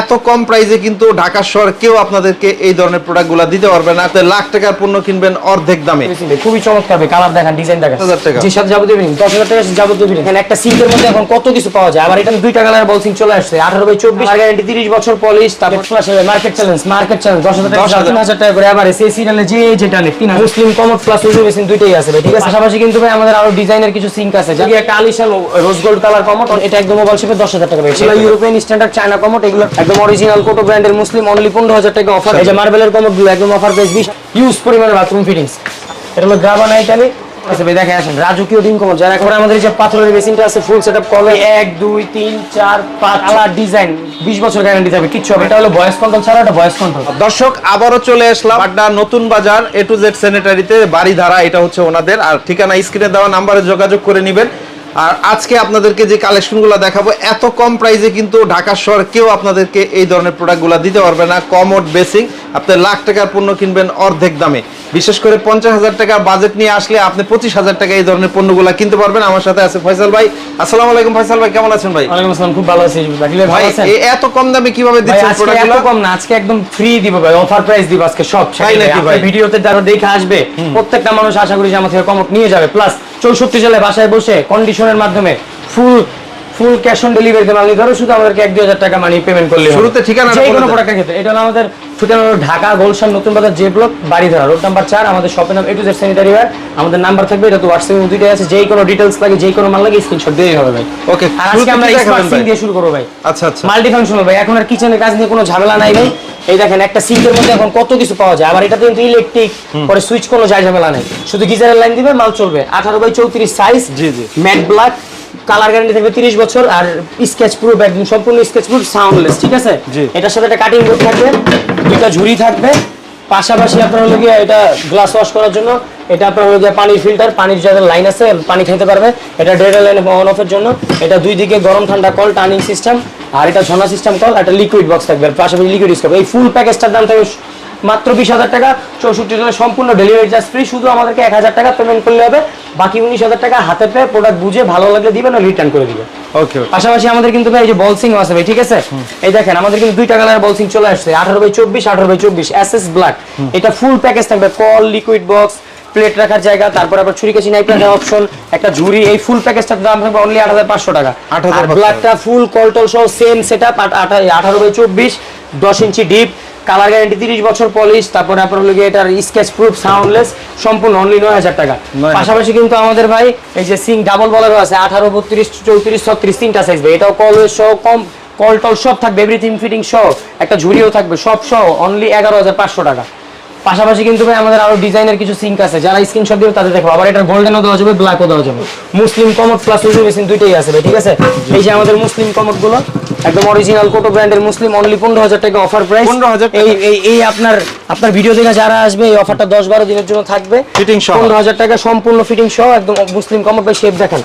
এত কম প্রাইসে কিন্তু ঢাকা শহর কেউ আপনাদেরকে এই ধরনের প্রোডাক্টগুলো দিতে পারবে না। লাখ টাকার পণ্য কিনবেন অর্ধেক দামে। খুবই চমৎকার কালার দেখান ডিজাইন দেখান। 10,000 টাকা। যে সাথে যাবতীয় ফিটিং দশ হাজার টাকা যাবতীয় এখানে একটা সিঙ্কের মধ্যে এখন কত কিছু পাওয়া যায়? আবার এটা দুইটা কালার বল সিং চলে আসছে আঠারো বাই চব্বিশ গ্যারান্টি তিরিশ বছর পলিশ তারপর মার্কেট চ্যালেঞ্জ মার্কেট চ্যালেঞ্জ দশ হাজার টাকা তিন হাজার টাকা করে। আবার সেই সিরিয়ালে যে যেটা নেই তিন হাজার। মুসলিম কমত প্লাস উজু বেসিন দুইটাই আছে ঠিক আছে? পাশাপাশি কিন্তু ভাই আমাদের আরও ডিজাইনের কিছু সিঙ্ক আছে যেমন একটা আলিশান রোজ গোল্ড কালার কমট এটা একদম মোবাইল শিপে দশ হাজার টাকা সেগুলো ইউরোপিয়ান স্ট্যান্ডার্ড চায়না কমট এগুলো একদম অরিজিনাল কোটো ব্র্যান্ডের মুসলিম অনলি পনেরো হাজার টাকা অফার এই যে মার্বেলের কমটগুলো, একদম অফার প্রাইস ইউজ পরিমাণে বাথরুম ফিটিংস এটা হলো গ্রাবা নাইটালি ভাই দেখে আসেন। রাজকীয় ডিম কমন যারা এখন আমাদের যে পাথরের বেসিনটা আছে ফুল সেটআপ কবে এক, দুই, তিন, চার, পাঁচ। কালার ডিজাইন বিশ বছর গ্যারান্টি থাকবে, কিচ্ছু হবে এটা হলো ভয়েস কন্ট্রোল ছাড়া কন্ট্রোল দর্শক, আবারও চলে আসলাম নতুন বাজার এ টু জেড বাড়ি ধারা এটা হচ্ছে ওনাদের। আর ঠিকানা, স্ক্রিনে দেওয়া নাম্বারে যোগাযোগ করে নেবেন। আর আজকে আপনাদেরকে যে কালেকশনগুলো দেখাবো এত কম প্রাইসে কিন্তু ঢাকা শহর কেউ আপনাদেরকে এই ধরনের প্রোডাক্টগুলো দিতে পারবে না কমোড বেসিং আপনি লাখ টাকার পণ্য কিনবেন অর্ধেক দামে। বিশেষ করে পঞ্চাশ হাজার টাকার বাজেট নিয়ে আসলে আপনি পঁচিশ হাজার টাকা এই ধরনের পণ্যগুলো কিনতে পারবেন। আমার সাথে আছে ফয়সাল ভাই। আসসালামু আলাইকুম ফয়সাল ভাই কেমন আছেন ভাই? ওয়ালাইকুম আসসালাম খুব ভালো আছি। ভাই এত কম দামে কীভাবে দিচ্ছেন আজকে প্রোডাক্টগুলো কম না আজকে একদম ফ্রি দিব ভাই অফার প্রাইস দিব আজকে সব তাই নাকি ভাই? ভিডিওতে যারা দেখে আসবে প্রত্যেকটা মানুষ আশা করি যে আমার থেকে কমট নিয়ে যাবে। প্লাস চৌষট্টি সালে বাসায় বসে কন্ডিশনের মাধ্যমে ফুল ফুল ক্যাশ অন ডেলিভারিতে মাল নিতে ধরো শুধু আমাদেরকে এক দুই হাজার টাকা মানি পেমেন্ট করলে। শুরুতে ঠিকানা যে কোনো প্রোডাক্টের ক্ষেত্রে। এটা হলো আমাদের ঠিকানা হলো Dhaka Gulshan Natun Bazar J block Baridhara. Road number চার আমাদের শপের নাম A to Z sanitary ware আমাদের নাম্বার থাকবে এটা তো হোয়াটসঅ্যাপে দুইটাই আছে। যেই কোনো ডিটেলস লাগে যেই কোনো মাল লাগে স্ক্রিনশট দিলেই হবে ভাই। ওকে আর আজকে আমরা স্মার্ট সিং দিয়ে শুরু করব ভাই। আচ্ছা আচ্ছা। মাল্টি ফাংশনাল ভাই এখন আর কিচেনের কাজ নিয়ে কোনো ঝামেলা নাই ভাই। এই দেখেন একটা সিঙ্কের মধ্যে এখন কত কিছু পাওয়া যায়। আবার এটাতে কিন্তু ইলেকট্রিক পরে সুইচ কোনো যায় ঝামেলা নাই। শুধু গিজারের লাইন দিবে মাল চলবে। আঠারো বাই চৌত্রিশ সাইজ জি, জি। ম্যাট ব্ল্যাক কালার গ্যারান্টি থাকবে 30 বছর আর স্কেচ প্রুফ একদম সম্পূর্ণ স্কেচ প্রুফ সাউন্ডলেস ঠিক আছে। এটার সাথে একটা কাটিং বোর্ড থাকবে দুটো ঝুড়ি থাকবে। পাশাপাশি আপনার হলো গিয়ে এটা গ্লাস ওয়াশ করার জন্য এটা আপনার হলো গিয়ে পানির ফিল্টার পানির যাদের লাইন আছে পানি খেতে পারবে। এটা ডেড লাইন অন অফের জন্য। এটা দুই দিকে গরম ঠান্ডা কল টার্নিং সিস্টেম আর এটা ঝর্ণা সিস্টেম কল একটা লিকুইড বক্স থাকবে পাশাপাশি লিকুইড স্কোপ এই ফুল প্যাকেজটার দাম থাকবে মাত্র বিশ হাজার টাকা চৌষট্টি জনের সম্পূর্ণ ডেলিভারি চার্জ ফ্রি শুধু আমাদেরকে এক হাজার টাকা পেমেন্ট করলে হবে। বাকি উনিশ হাজার টাকা হাতে পেয়ে প্রোডাক্ট বুঝে ভালো লাগলে দিবেন রিটার্ন করে দিবেন। ওকে পাশাপাশি আমাদের কিন্তু ভাই এই যে বলসিং আছে ভাই ঠিক আছে? এই দেখেন আমাদের কিন্তু দুইটা কালার বলসিং চলে আসছে। আঠারো বাই চব্বিশ আঠারো বাই চব্বিশ এস এস ব্ল্যাক এটা ফুল প্যাকেজ থাকবে কল লিকুইড বক্স প্লেট রাখার জায়গা তারপর আবার ছুরি কাছি নাইফ রাখার অপশন একটা ঝুড়ি এই ফুল প্যাকেজটার দাম থাকবে অনলি আট হাজার পাঁচশো টাকা। 8,500 আর ব্ল্যাকটা ফুল কলটল সহ সেম সেট আপ আঠারো বাই চব্বিশ দশ ইঞ্চি ডিপ কালার গ্যারান্টি তিরিশ বছর পলিশ তারপরে আপনার গিয়ে এটার স্কেচ প্রুফ সাউন্ডলেস সম্পূর্ণ অনলি নয় হাজার টাকা। 9,000 পাশাপাশি কিন্তু আমাদের ভাই এই যে সিং ডাবল বলারও আছে আঠারো বত্রিশ চৌত্রিশ ছত্রিশ তিনটা সাইজ ভাই। এটাও কল সহ কম কল টল সব থাকবে এভরিথিং ফিটিং সহ একটা ঝুড়িও থাকবে সব সহ অনলি এগারো হাজার পাঁচশো টাকা। পাশাপাশি কিন্তু ভাই আমাদের আরও ডিজাইনের কিছু সিঙ্ক আছে যারা স্ক্রিনশট দিবে তাদের দেখো আবার এটা গোল্ডেনও দেওয়া যাবে ব্ল্যাকও দেওয়া যাবে। মুসলিম কমট প্লাস উজু বেসিন দুইটাই আছে ভাই ঠিক আছে? এই যে আমাদের মুসলিম কমটগুলো একদম অরিজিনাল কোটো ব্র্যান্ডের মুসলিম অনলি পনেরো হাজার টাকা অফার প্রাইস পনেরো হাজার এই এই আপনার আপনার ভিডিও দেখে যারা আসবে এই অফারটা দশ বারো দিনের জন্য থাকবে। Fitting সহ। পনেরো হাজার টাকা সম্পূর্ণ ফিটিং সহ একদম মুসলিম কমর বাই শেপ দেখেন।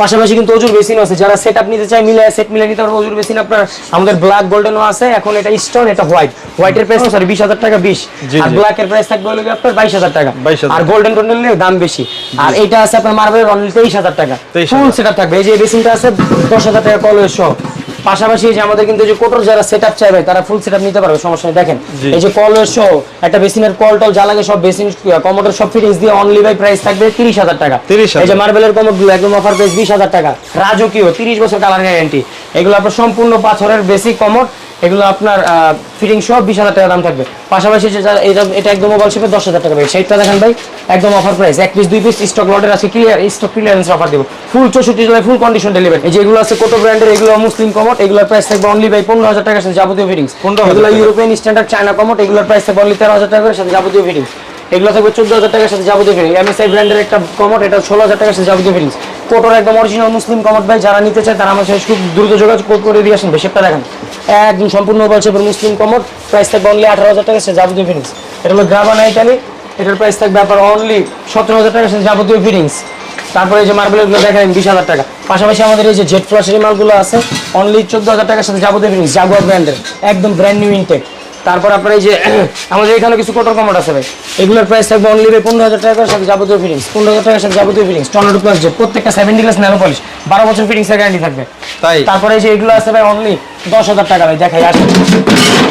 পাশাপাশি কিন্তু অজুর বেসিন আছে। যারা সেট আপ নিতে চায় মিলে সেট মিলে নিতে পারবে। অজুর বেসিন আপনার আমাদের ব্ল্যাক গোল্ডেনও আছে। এখন এটা স্টোন এটা হোয়াইট হোয়াইটের প্রাইস সরি বিশ হাজার টাকা বিশ। আর জি। ব্ল্যাক এর প্রাইস থাকবে হলো আপনার বাইশ হাজার টাকা। আর গোল্ডেন নিলে দাম বেশি। আর এটা আছে আপনার মার্বেলের অনলি তেইশ হাজার টাকা। 23,000 ফুল সেট থাকবে। এই যে বেসিনটা আছে দশ হাজার টাকা কলের সহ। পাশাপাশি যে আমাদের কিন্তু যে কোটর যারা সেটআপ চাই ভাই তারা ফুল সেটআপ নিতে পারবে সমস্যা নেই। দেখেন এই যে কল সহ একটা বেসিনের কল টল যা লাগে সব বেসিন কমোডের সব ফিটিংস দিয়ে অনলি ভাই প্রাইস থাকবে তিরিশ হাজার টাকা। 30,000 এই যে মার্বেলের কমোডগুলো একদম অফার প্রাইস বিশ হাজার টাকা। রাজকীয় তিরিশ বছর কালার গ্যারান্টি এগুলো আপনার সম্পূর্ণ পাথরের বেসিক কমোড এগুলো আপনার ফিটিং সহ বিশ হাজার টাকা দাম থাকবে। পাশাপাশি এটা এটা একদম মোবাইল শিপে দশ হাজার টাকা ভাই সেইটা দেখেন ভাই একদম অফার প্রাইস এক পিস দুই পিস স্টক লটের আছে ক্লিয়ার স্টক ক্লিয়ারেন্স অফার দিব। ফুল চৌষট্টি জেলায় ফুল কন্ডিশন ডেলিভারি এই যেগুলো আছে কোটো ব্র্যান্ডের এগুলো মুসলিম কমোড এগুলোর প্রাইস থাকবে অনলি বাই পনেরো হাজার টাকার সাথে যাবতীয় ফিটিংস 15,000 এগুলো। ইউরোপিয়ান স্ট্যান্ডার্ড চায়না কমট এগুলোর প্রাইস থাকবে অনলি তেরো হাজার টাকার সাথে যাবতীয় ফিটিংস এগুলো থাকবে চোদ্দ হাজার টাকার সাথে যাবতীয় ফিটিংস এমএসআই ব্র্যান্ডের একটা কমোড এটা ষোলো হাজার টাকার সাথে যাবতীয় ফিটিংস কোটোর একদম অরিজিনাল মুসলিম কমোড ভাই যারা নিতে চায় তারা আমার সাথে খুব দ্রুত যোগাযোগ করে দিয়ে আসেন বেশেপটা দেখেন। একদম সম্পূর্ণ বলছে মুসলিম কমর। প্রাইস থাকবে অনলি আঠারো হাজার টাকা সাথে যাবতীয় ফিটিংস এটা হলো গ্রাবানা নাইটালি এটার প্রাইস থাকবে আপনার অনলি সতেরো হাজার টাকা সাথে যাবতীয় ফিটিংস তারপরে এই যে মার্বেলগুলো দেখেন বিশ হাজার টাকা। পাশাপাশি আমাদের এই যে জেট ফ্লাশের মালগুলো আছে অনলি চোদ্দ হাজার টাকার সাথে যাবতীয় ফিনিংস জাগুয়ার ব্র্যান্ডের একদম ব্র্যান্ড নিউ ইনটেক তারপর আপনার এই যে আমাদের এখানে কিছু কোটর কমোড আছে ভাই। এগুলোর প্রাইস থাকবে অনলি ভাই পনেরো হাজার টাকার সাথে যাবতীয় ফিটিংস পনেরো হাজার টাকার সাথে যাবতীয় ফিটিংস টর্নেডো প্লাস যে প্রত্যেকটা সেভেন্টি গ্লাস ন্যানো পলিশ বারো বছর ফিটিংস এর গ্যারান্টি থাকবে। তাই? তারপরে এই যে এগুলো আছে ভাই অনলি দশ হাজার টাকা ভাই দেখাই আসেন।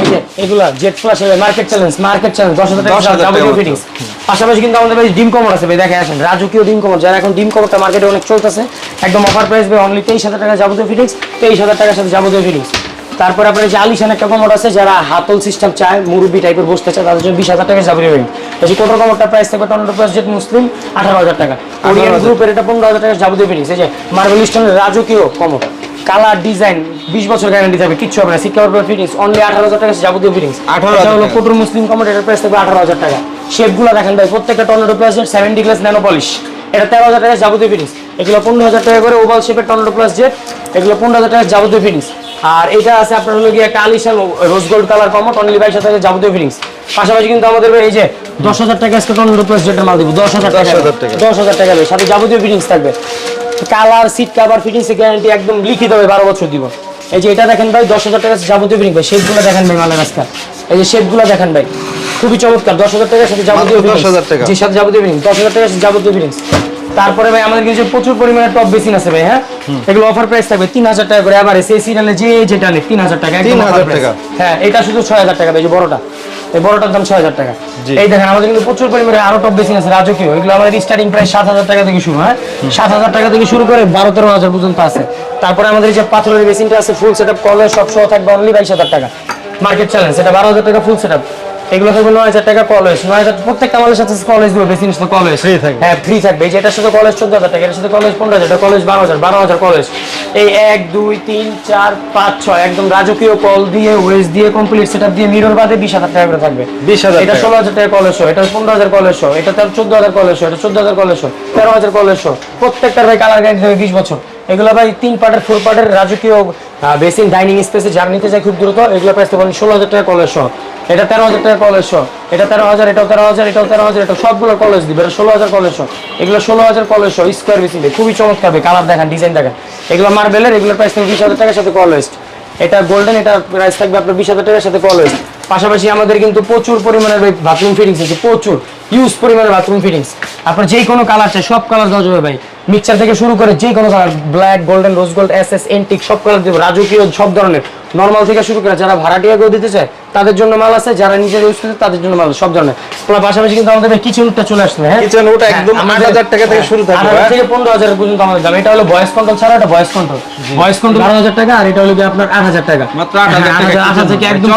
এই যে এগুলা jet flush market challenge market challenge দশ হাজার টাকা যাবতীয়। ফিটিংস পাশাপাশি কিন্তু আমাদের ভাই ডিম কমর আছে ভাই দেখে আসেন। রাজকীয় ডিম কমর যারা এখন ডিম কমরটা মার্কেটে অনেক চলতেছে একদম অফার প্রাইস ভাই অনলি তেইশ হাজার টাকা যাবতীয় ফিটিংস তেইশ হাজার টাকার সাথে যাবতীয় ফিটিংস তারপর আপনার যে আলিশান একটা কমর আছে যারা হাতল সিস্টেম চায় মুরব্বি টাইপের বসতে চায় তাদের জন্য বিশ হাজার টাকা যাবতীয় ফিটিংস এই যে কোটোর কমরটা প্রাইস থাকবে টর্নেডো প্লাস জেট মুসলিম আঠারো হাজার টাকা। কোরিয়ান গ্রুপের এটা পনেরো হাজার টাকা যাবতীয় ফিটিংস এই যে মার্বেল স্টোনের রাজকীয় কমর কালার ডিজাইন বিশ বছর গ্যারান্টি থাকবে কিচ্ছু হবে না সিট কাভার ফিটিংস অনলি আঠারো হাজার টাকা যাবতীয় ফিটিংস 18,000 এটা হলো। কোটর মুসলিম কমোড এটার প্রাইস থাকবে আঠারো হাজার টাকা। শেপগুলো দেখেন ভাই প্রত্যেকটা tornado plus seventy glass nano polish এটা তেরো হাজার টাকা যাবতীয় ফিটিংস এগুলো পনেরো হাজার টাকা করে ওভাল শেপের টর্নেডো প্লাস জেট এগুলো পনেরো হাজার টাকা যাবতীয় ফিটিংস আর এটা আছে আপনার হলো গিয়ে একটা আলিশান rose gold colour commode only বাইশ হাজার যাবতীয় ফিটিংস পাশাপাশি কিন্তু আমাদের এই যে দশ হাজার টাকা আজকে টর্নেডো প্লাস জেটের মাল দিব দশ হাজার টাকা। দশ হাজার টাকা। দেবে সাথে যাবতীয় ফিটিংস থাকবে। Colour seat cover fittings guarantee একদম লিখিত হবে বারো বছর দিব। এই যে এটা দেখেন ভাই দশ হাজার টাকা যাবতীয় ফিটিং ভাই। শেপগুলো দেখেন ভাই মালের আজকাল। এই যে শেপগুলো দেখেন ভাই। খুবই চমৎকার। দশ হাজার টাকার সাথে যাবতীয় 10,000 fittings। টাকা। জি সাথে যাবতীয় ফিটিং দশ হাজার টাকার সাথে যাবতীয় ফিটিংস তারপরে ভাই আমাদের কিছু প্রচুর পরিমাণে টপ বেসিন আছে ভাই হ্যাঁ? এগুলো অফার প্রাইস থাকবে তিন হাজার টাকা করে। আবার সেই সিরিয়ালে যে যেটা নেই তিন হাজার টাকা একদম 3,000 টাকা। হ্যাঁ এটা শুধু ছয় হাজার টাকা ভাই যে বড়টা। এই বড়টার দাম ছয় হাজার টাকা। এই দেখেন আমাদের কিন্তু প্রচুর পরিমাণে আরও টপ বেসিন আছে রাজকীয়। এগুলো আমাদের স্টার্টিং প্রাইস সাত হাজার টাকা থেকে শুরু হ্যাঁ? সাত হাজার টাকা থেকে শুরু করে বারো তেরো হাজার পর্যন্ত আছে। তারপরে আমাদের যে পাথরের বেসিনটা আছে ফুল সেট আপ কলেজ সব সহ থাকবে অনলি বাইশ হাজার টাকা। মার্কেট চ্যালেঞ্জ এটা বারো হাজার টাকা ফুল সেট আপ এগুলো থাকবে নয় হাজার টাকা কলেজ নয় হাজার প্রত্যেকটা মালের সাথে কলেজ দেবো বেসিন সাথে কলেজ Free থাকবে। হ্যাঁ ফ্রি থাকবে। এই যে এটার সাথে কলেজ চোদ্দ হাজার টাকা এটার সাথে কলেজ পনেরো হাজার কলেজ বারো হাজার বারো হাজার কলেজ এই এক দুই তিন চার পাঁচ ছয় একদম রাজকীয় কল দিয়ে ওয়েস দিয়ে কমপ্লিট সেট দিয়ে মিরর বাদে বিশ হাজার টাকা করে থাকবে। 20,000 এটা ষোলো হাজার টাকা কলেজ এটা পনেরো হাজার কলেজ এটা তার চোদ্দ হাজার কলেজ এটা চোদ্দ হাজার কলেজ তেরো হাজার কলেজ প্রত্যেকটার ভাই কালার গ্যারেন্টি থাকবে বিশ বছর। এগুলো ভাই তিন পার্টের ফোর পার্টের রাজকীয় বেসিন ডাইনিং স্পেসে যারা নিতে চায় খুব দ্রুত, এগুলো প্রাইস পাবেন ষোলো হাজার টাকা কলেজ এটা তেরো হাজার টাকা কলেজ এটা তেরো হাজার, এটাও তেরো হাজার, এটাও তেরো হাজার এটা সবগুলো কলেজ দিবে। এটা ষোলো হাজার কলেজ এগুলো ষোলো হাজার কলেজ স্কোয়ার বেসিন খুবই চমৎকার কালার দেখান ডিজাইন দেখান। এগুলো মার্বেলের এগুলোর প্রাইস থাকবে বিশ হাজার টাকার সাথে কলেজ এটা গোল্ডেন এটা প্রাইস থাকবে আপনার বিশ হাজার টাকার সাথে কলেজ পাশাপাশি আমাদের কিন্তু প্রচুর পরিমাণের বাথরুম ফিটিংস আছে, প্রচুর। ইউজ পরিমাণের বাথরুম ফিটিংস আপনার যে কোনো কালার চাই সব কালার দেওয়া যাবে ভাই। মিক্সচার থেকে শুরু করে যে কোনো colour black golden rose gold S S antique সব কালার দেবো রাজকীয় সব ধরনের। নর্মাল থেকে শুরু করে যারা ভাড়াটিয়া কেউ দিতে চায় তাদের জন্য মাল আছে যারা নিজের ইউজ করছে তাদের জন্য মাল সব ধরনের। তোমার পাশাপাশি কিন্তু আমাদের কিচেনটা চলে আসবে হ্যাঁ? wood একদম হ্যাঁ, আমাদের- 8,000 টাকা থেকে শুরু থাকবে, আট হাজার হ্যাঁ? থেকে পনেরো হাজার পর্যন্ত আমাদের দাম। এটা হলো ভয়েস কন্ট্রোল ছাড়া এটা ভয়েস কন্ট্রোল ভয়েস কন্ট্রোল বারো হাজার টাকা আর এটা হলো গিয়ে আপনার আট হাজার টাকা। মাত্র 8,000 হ্যাঁ, টাকা থেকে একদম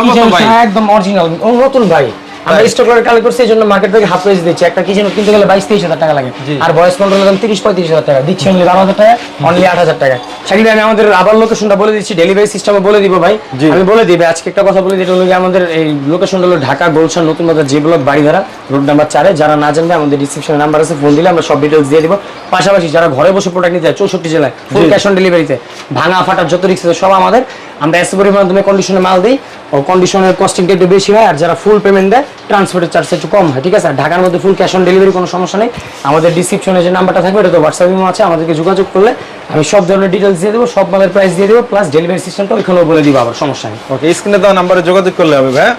একদম অরিজিনাল নতুন ভাই। আমরা? স্টক করে কালেক্ট করছি এই জন্য মার্কেট থেকে হাফ প্রাইস দিচ্ছি। একটা কিচেন কিনতে গেলে বাইশ তেইশ হাজার টাকা লাগে। আর ভয়েস কন্ট্রোলের দাম তিরিশ পঁয়ত্রিশ হাজার টাকা। দিচ্ছি অনলি বারো হাজার টাকা অনলি আট হাজার টাকা। শাকিল আমি আমাদের আবার লোকেশনটা বলে দিচ্ছি ডেলিভারি সিস্টেমে বলে দিব ভাই। আমি বলে দিবে আজকে একটা কথা বলে দিই এটা হলো আমাদের এই লোকেশনটা হলো ঢাকা গোলশান নতুন বাজার যে ব্লক বাড়িধারা রোড নাম্বার চারে যারা না জানবে আমাদের ডিসক্রিপশনে নাম্বার আছে ফোন দিলে আমরা সব ডিটেলস দিয়ে দিব। পাশাপাশি যারা ঘরে বসে প্রোডাক্ট নিতে চায় চৌষট্টি জেলায় ফুল ক্যাশ অন ডেলিভারিতে ভাঙা ফাটার যত রিক্স সব আমাদের। আমরা এসে পরিমাণ তুমি কন্ডিশনে মাল দিই। ও কন্ডিশনের কস্টিংটা একটু বেশি হয়, আর যারা ফুল পেমেন্ট দেয় ট্রান্সপোর্টের চার্জ একটু কম হয়, ঠিক আছে? আর ঢাকার মধ্যে ফুল ক্যাশ অন ডেলিভারি কোনো সমস্যা নেই। আমাদের ডিসক্রিপশনে যে নাম্বারটা থাকবে এটা তো হোয়াটসঅ্যাপ ইমো আছে, আমাদেরকে যোগাযোগ করলে আমি সব ধরনের ডিটেলস দিয়ে দেবো, সব মালের প্রাইস দিয়ে দেবো প্লাস ডেলিভারি সিস্টেমটা ওইখানেও বলে দিব আবার, সমস্যা নেই। ওকে স্ক্রিনে দেওয়া নাম্বারে যোগাযোগ করলে হবে ভাই